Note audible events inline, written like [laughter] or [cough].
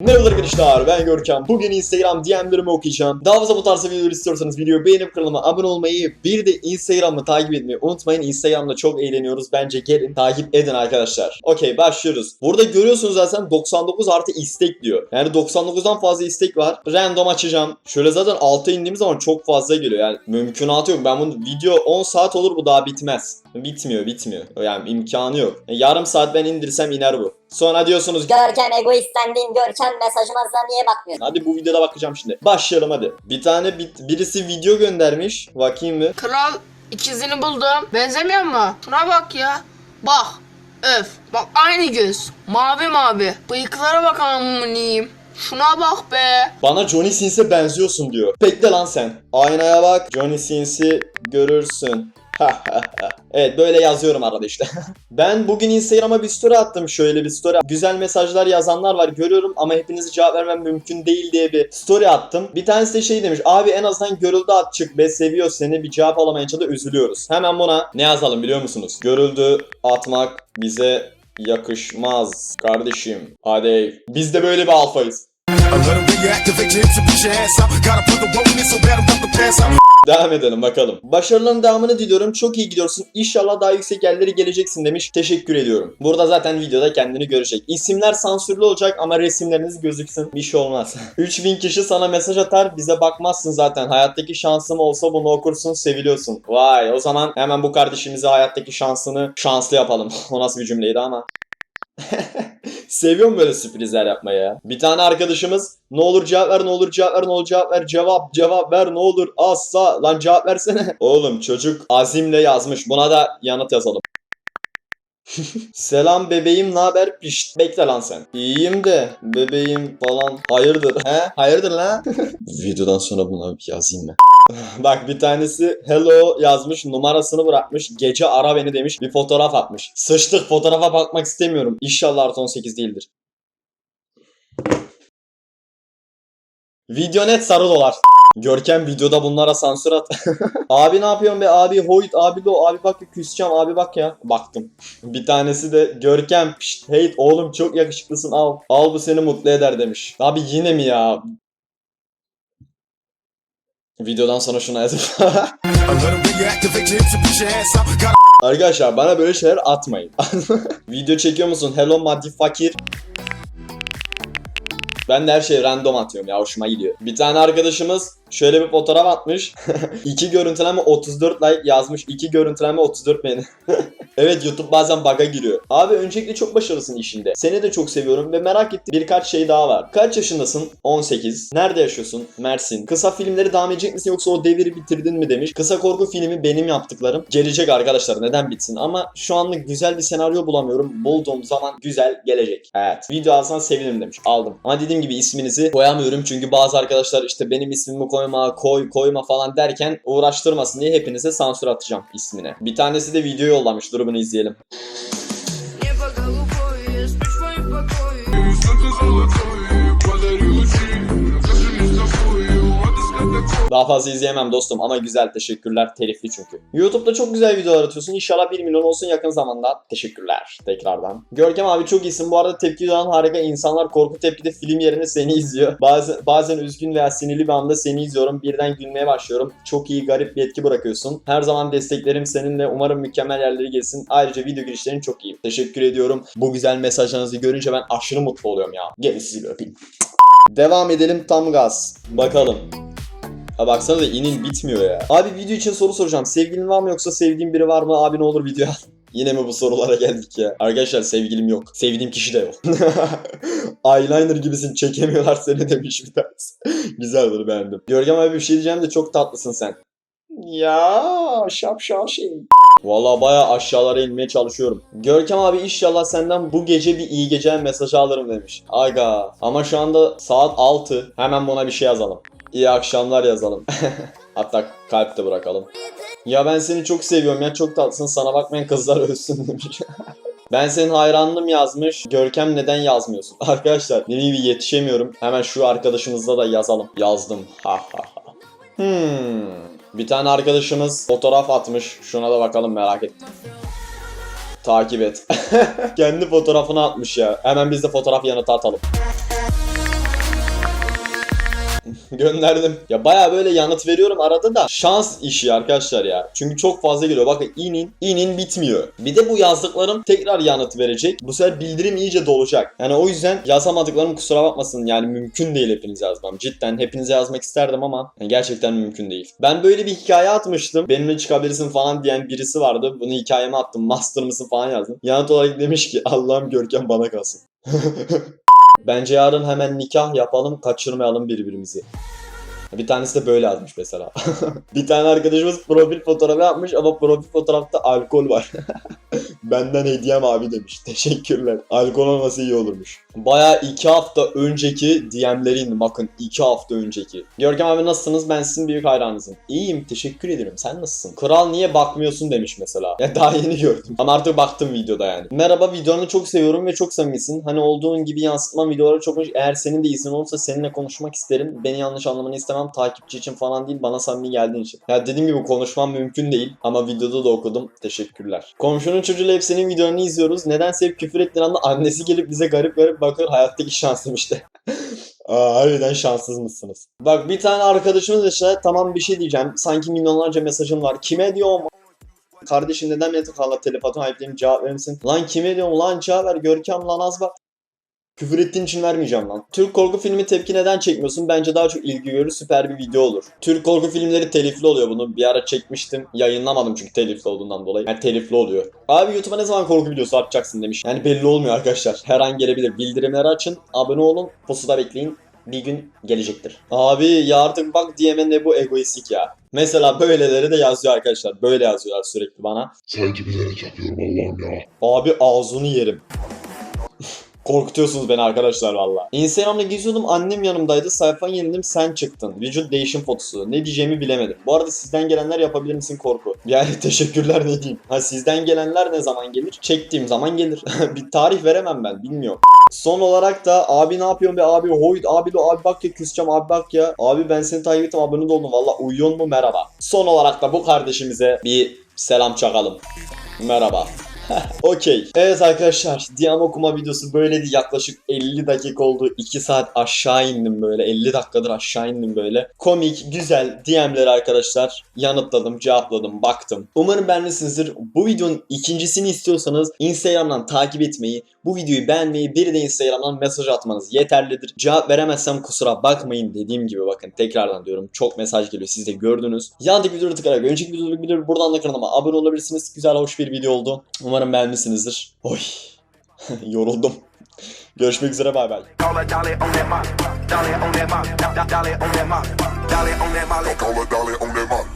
Merhaba arkadaşlar ben Görkem. Bugün Instagram DM'lerimi okuyacağım. Daha fazla bu tarz videolar istiyorsanız videoyu beğenip kanalıma abone olmayı bir de Instagram'ı takip etmeyi unutmayın. Instagram'da çok eğleniyoruz. Bence gelin takip edin arkadaşlar. Okey başlıyoruz. Burada görüyorsunuz zaten 99 artı istek diyor. Yani 99'dan fazla istek var. Random açacağım. Şöyle zaten alta indiğimiz zaman çok fazla geliyor. Yani mümkünatı yok. Ben bunu video 10 saat olur bu daha bitmez. Bitmiyor bitmiyor. Yani imkanı yok. Yani yarım saat ben indirsem iner bu. Sonra diyorsunuz Görkem egoistlendin. Görkem mesajımıza niye bakmıyorsun? Hadi bu videoda bakacağım şimdi. Başlayalım hadi. Bir tane bit- birisi video göndermiş. Bakayım mı? Kral ikizini buldum. Benzemiyor mu? Şuna bak ya. Bak. Öf. Bak aynı göz. Mavi mavi. Bıyıklara bak amınıyım. Şuna bak be. Bana Johnny Sins'e benziyorsun diyor. Bekle lan sen. Aynaya bak. Johnny Sins'i görürsün. Evet böyle yazıyorum arada işte. [laughs] ben bugün Instagram'a bir story attım şöyle bir story. Güzel mesajlar yazanlar var görüyorum ama hepinize cevap vermem mümkün değil diye bir story attım. Bir tanesi de şey demiş abi en azından görüldü at çık be seviyor seni bir cevap alamayınca da üzülüyoruz. Hemen buna ne yazalım biliyor musunuz? Görüldü atmak bize yakışmaz kardeşim. Hadi biz de böyle bir alfayız. Devam edelim bakalım. Başarıların devamını diliyorum. Çok iyi gidiyorsun. İnşallah daha yüksek yerlere geleceksin demiş. Teşekkür ediyorum. Burada zaten videoda kendini görecek. İsimler sansürlü olacak ama resimleriniz gözüksün. Bir şey olmaz. [laughs] 3000 kişi sana mesaj atar. Bize bakmazsın zaten. Hayattaki şansım olsa bunu okursun. Seviliyorsun. Vay o zaman hemen bu kardeşimize hayattaki şansını şanslı yapalım. [laughs] o nasıl bir cümleydi ama. [laughs] Seviyorum böyle sürprizler yapmayı ya. Bir tane arkadaşımız ne olur cevap ver ne olur cevap ver ne olur cevap ver cevap cevap ver ne olur asla lan cevap versene. [laughs] Oğlum çocuk azimle yazmış buna da yanıt yazalım. [laughs] Selam bebeğim ne haber? Pişt bekle lan sen. İyiyim de bebeğim falan hayırdır he? Hayırdır lan? [laughs] Videodan sonra buna yazayım mı? [laughs] Bak bir tanesi hello yazmış numarasını bırakmış gece ara beni demiş bir fotoğraf atmış. Sıçtık fotoğrafa bakmak istemiyorum. İnşallah artı 18 değildir. Video net sarı dolar. Görkem videoda bunlara sansür at. [laughs] abi ne yapıyorsun be abi hoyt abi de abi bak küseceğim abi bak ya. Baktım. Bir tanesi de Görkem pişt hey oğlum çok yakışıklısın al. Al bu seni mutlu eder demiş. Abi yine mi ya? Videodan sonra şuna yazıp. [laughs] Arkadaşlar bana böyle şeyler atmayın. [laughs] Video çekiyor musun? Hello maddi fakir. Ben de her şeyi random atıyorum ya hoşuma gidiyor. Bir tane arkadaşımız şöyle bir fotoğraf atmış. [laughs] 2 görüntüleme 34 like yazmış. 2 görüntüleme 34 beğeni. [laughs] evet YouTube bazen bug'a giriyor. Abi öncelikle çok başarılısın işinde. Seni de çok seviyorum ve merak ettiğim birkaç şey daha var. Kaç yaşındasın? 18. Nerede yaşıyorsun? Mersin. Kısa filmleri devam edecek misin yoksa o deviri bitirdin mi demiş. Kısa korku filmi benim yaptıklarım. Gelecek arkadaşlar neden bitsin ama şu anlık güzel bir senaryo bulamıyorum. Bulduğum zaman güzel gelecek. Evet. Video alsan sevinirim demiş. Aldım. Ama dediğim gibi isminizi koyamıyorum çünkü bazı arkadaşlar işte benim ismimi koyma, koy, koyma falan derken uğraştırmasın diye hepinize sansür atacağım ismine. Bir tanesi de video yollamış. Dur bunu izleyelim. Daha fazla izleyemem dostum ama güzel teşekkürler telifli çünkü. YouTube'da çok güzel videolar atıyorsun. İnşallah 1 milyon olsun yakın zamanda. Teşekkürler tekrardan. Görkem abi çok iyisin. Bu arada tepki olan harika insanlar korku tepkide film yerine seni izliyor. Bazen, bazen üzgün veya sinirli bir anda seni izliyorum. Birden gülmeye başlıyorum. Çok iyi garip bir etki bırakıyorsun. Her zaman desteklerim seninle. Umarım mükemmel yerlere gelsin. Ayrıca video girişlerin çok iyi. Teşekkür ediyorum. Bu güzel mesajlarınızı görünce ben aşırı mutlu oluyorum ya. Gelin sizi öpeyim. Devam edelim tam gaz. Bakalım. Ha baksana da inin bitmiyor ya. Abi video için soru soracağım. Sevgilin var mı yoksa sevdiğin biri var mı? Abi ne olur video al. [laughs] Yine mi bu sorulara geldik ya? Arkadaşlar sevgilim yok. Sevdiğim kişi de yok. [laughs] Eyeliner gibisin çekemiyorlar seni demiş bir tanesi. [laughs] Güzel bunu beğendim. Görkem abi bir şey diyeceğim de çok tatlısın sen. Ya şapşal şey. Valla baya aşağılara inmeye çalışıyorum. Görkem abi inşallah senden bu gece bir iyi gece mesajı alırım demiş. Aga ama şu anda saat 6. Hemen buna bir şey yazalım. İyi akşamlar yazalım. [laughs] Hatta kalp de bırakalım. Ya ben seni çok seviyorum ya çok tatlısın sana bakmayan kızlar ölsün demiş. [laughs] Ben senin hayranlım yazmış. Görkem neden yazmıyorsun? [laughs] Arkadaşlar dediğim gibi yetişemiyorum. Hemen şu arkadaşımızla da yazalım. Yazdım. Ha ha ha. Hmm. Bir tane arkadaşımız fotoğraf atmış. Şuna da bakalım merak ettim. Takip et. Kendi fotoğrafını atmış ya. Hemen biz de fotoğraf yanıtı atalım. [laughs] Gönderdim. Ya baya böyle yanıt veriyorum arada da şans işi arkadaşlar ya. Çünkü çok fazla geliyor. Bakın inin, inin bitmiyor. Bir de bu yazdıklarım tekrar yanıt verecek. Bu sefer bildirim iyice dolacak. Yani o yüzden yazamadıklarım kusura bakmasın. Yani mümkün değil hepinize yazmam. Cidden hepinize yazmak isterdim ama gerçekten mümkün değil. Ben böyle bir hikaye atmıştım. Benimle çıkabilirsin falan diyen birisi vardı. Bunu hikayeme attım. Master mısın falan yazdım. Yanıt olarak demiş ki Allah'ım Görkem bana kalsın. [laughs] Bence yarın hemen nikah yapalım, kaçırmayalım birbirimizi. Bir tanesi de böyle yazmış mesela. [laughs] bir tane arkadaşımız profil fotoğrafı yapmış ama profil fotoğrafta alkol var. [laughs] Benden hediyem abi demiş. [laughs] Teşekkürler. Alkol olması iyi olurmuş. Baya iki hafta önceki DM'leri indim. Bakın iki hafta önceki. Görkem abi nasılsınız? Ben sizin büyük hayranınızım. İyiyim. Teşekkür ederim. Sen nasılsın? Kral niye bakmıyorsun demiş mesela. Ya daha yeni gördüm. Ama artık baktım videoda yani. Merhaba videonu çok seviyorum ve çok samimisin. Hani olduğun gibi yansıtma videoları çok hoş. Eğer senin de izin olursa seninle konuşmak isterim. Beni yanlış anlamanı istemem. Takipçi için falan değil. Bana samimi geldiğin için. Ya dediğim gibi konuşmam mümkün değil. Ama videoda da okudum. Teşekkürler. Komşunun çocuğuyla hep senin videolarını izliyoruz. Nedense hep küfür ettiğin anda annesi gelip bize garip garip bakıyor. Hayattaki şansım işte. [laughs] Aa, harbiden şanssız mısınız? Bak bir tane arkadaşımız işte tamam bir şey diyeceğim. Sanki milyonlarca mesajım var. Kime diyorum? Kardeşim neden beni tıkanla telefon ayıplayayım cevap verir? Lan kime diyorum lan cevap ver Görkem lan az bak. Küfür ettiğin için vermeyeceğim lan. Türk korku filmi tepki neden çekmiyorsun? Bence daha çok ilgi görür süper bir video olur. Türk korku filmleri telifli oluyor bunu. Bir ara çekmiştim. Yayınlamadım çünkü telifli olduğundan dolayı. Yani telifli oluyor. Abi YouTube'a ne zaman korku videosu atacaksın demiş. Yani belli olmuyor arkadaşlar. Her an gelebilir. Bildirimleri açın. Abone olun. Pusuda bekleyin. Bir gün gelecektir. Abi ya artık bak DM'e ne bu egoistik ya. Mesela böyleleri de yazıyor arkadaşlar. Böyle yazıyorlar sürekli bana. Sanki bilerek yapıyorum Allah'ım ya. Abi ağzını yerim. Korkutuyorsunuz beni arkadaşlar valla. Instagram'da geziyordum annem yanımdaydı sayfayı yeniledim sen çıktın. Vücut değişim fotosu. Ne diyeceğimi bilemedim. Bu arada sizden gelenler yapabilir misin korku? [laughs] Yani teşekkürler ne diyeyim. Ha sizden gelenler ne zaman gelir? Çektiğim zaman gelir. [laughs] bir tarih veremem ben bilmiyorum. Son olarak da abi ne yapıyorsun be abi hoyt abi de abi bak ya küseceğim abi bak ya. Abi ben seni takip ettim abone oldum valla uyuyor mu merhaba. Son olarak da bu kardeşimize bir selam çakalım. Merhaba. [laughs] Okey. Evet arkadaşlar DM okuma videosu böyleydi. Yaklaşık 50 dakika oldu. 2 saat aşağı indim böyle. 50 dakikadır aşağı indim böyle. Komik, güzel DM'leri arkadaşlar yanıtladım, cevapladım, baktım. Umarım beğenmişsinizdir. Bu videonun ikincisini istiyorsanız Instagram'dan takip etmeyi, bu videoyu beğenmeyi, bir de Instagram'dan mesaj atmanız yeterlidir. Cevap veremezsem kusura bakmayın dediğim gibi bakın tekrardan diyorum. Çok mesaj geliyor siz de gördünüz. Yandaki videoları tıklayarak önceki bilir. Buradan da kanalıma abone olabilirsiniz. Güzel hoş bir video oldu. Umarım beğenmişsinizdir. Oy. [laughs] Yoruldum. Görüşmek üzere bay bay. Dolly on that mark.